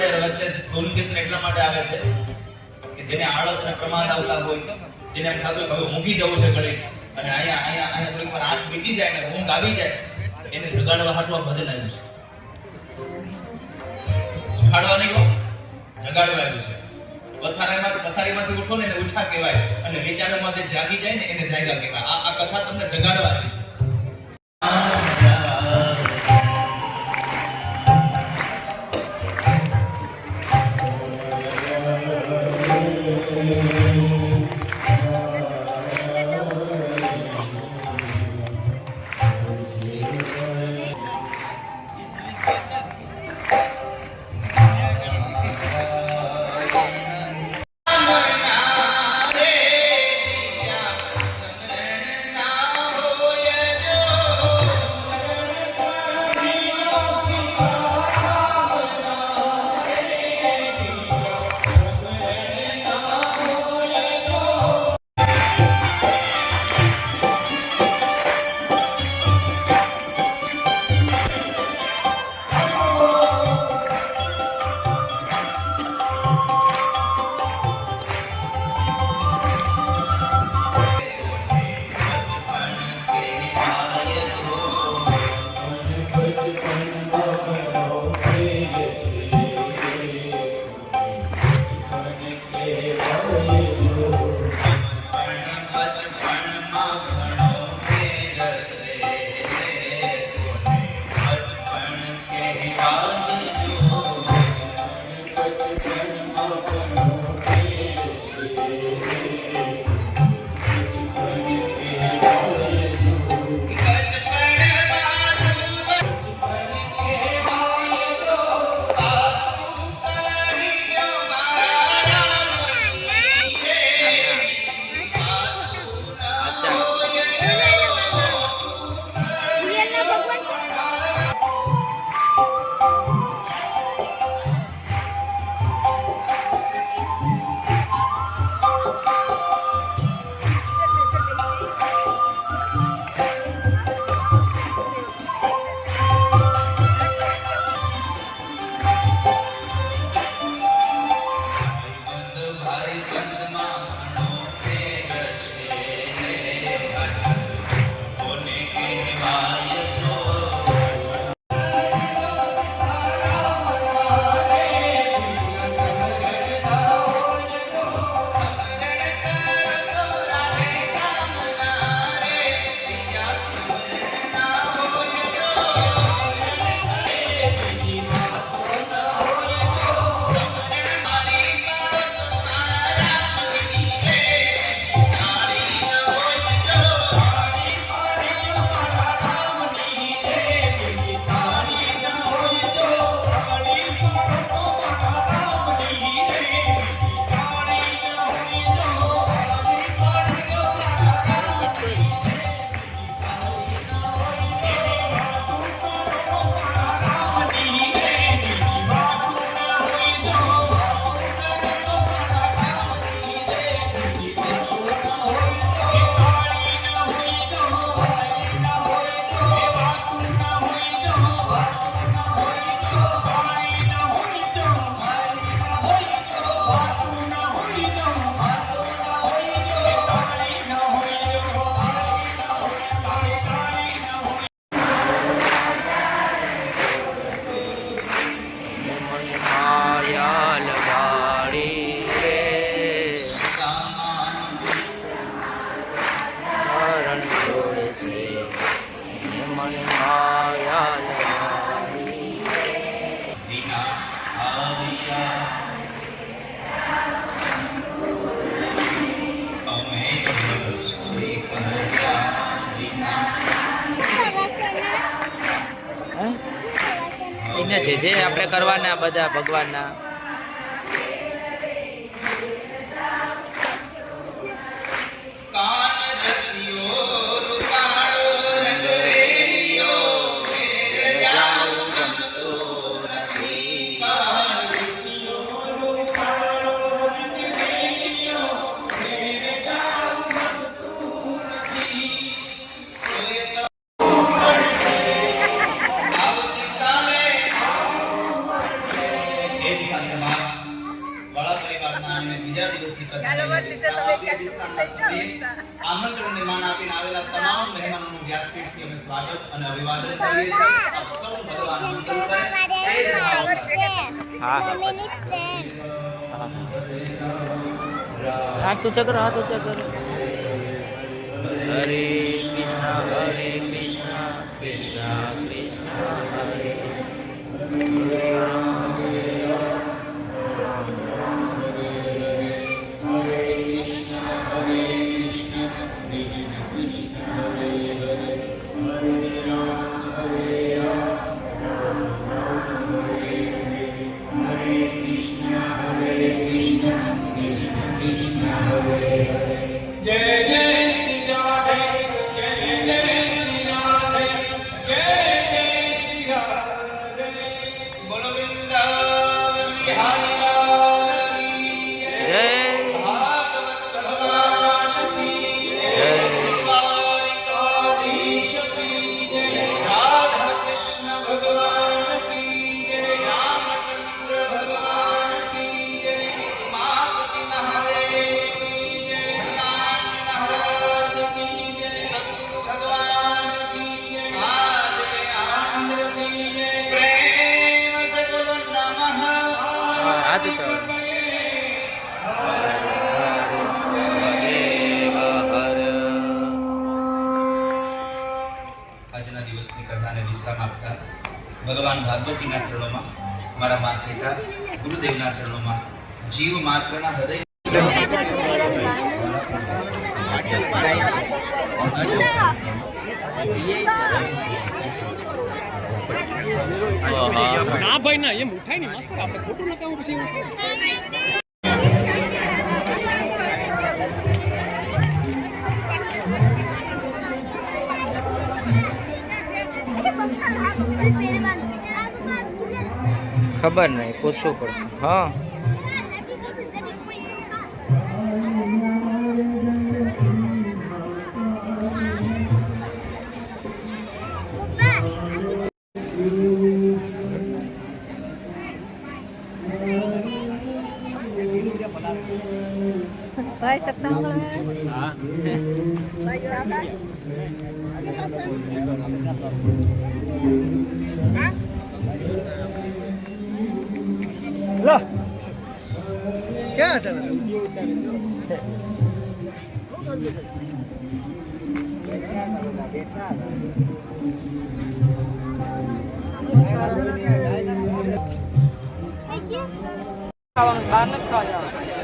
માટે વચ્ચે ધૂમકેતુ એટલા માટે આવે છે કે જેને આળસ અને પ્રમાદ આવતા હોય, જેને એમ હવે ઊંઘી જવું છે ઘડી અને અહીંયા અહીંયા અહીંયા થોડીક વાર આંખ વીચી જાય ને ઊંઘ આવી જાય, એને જગાડવા હાટું આ ભજન આવ્યું છે. ઉઠાડવા નહીં કહો, જગાડવા આવ્યું છે. પથારીમાં પથારીમાંથી ઉઠો ને એને ઉઠા કહેવાય, અને વિચારોમાં જે જાગી જાય ને એને જાગ્યા કહેવાય. આ આ કથા તમને જગાડવા આવી છે. મને માયા વિના આવ્યા જે જે આપણે કરવાના બધા ભગવાનના. વિસ્તારના સભ્યે આમંત્રણને માન આપીને આવેલા તમામ મહેમાનોનું વ્યાસપીઠથી અમે સ્વાગત અને અભિવાદન કરીએ છીએ આપ સૌ ભગવાન મંગલ કરે એ જ ભાવના હા. મમ્મીની friend. હાથ ઊંચા કરો હાથ ઊંચા કરો હરે કૃષ્ણ હરે કૃષ્ણ કૃષ્ણ કૃષ્ણ Hallelujah. ભાગવતીના ચરણોમાં, મારા માત પિતા ગુરુદેવના ચરણોમાં, જીવ માત્રના હૃદય ના ભાઈ ના, એમ ઉઠાય નહીં મસ્ત આપણે ખોટું નકામું પછી ખબર નહીં પૂછવું પડશે. હા. ભાઈ સપ્તાહ ભાઈ આપણા ખાવાનું બહાર નથી ખાવા જવાનું.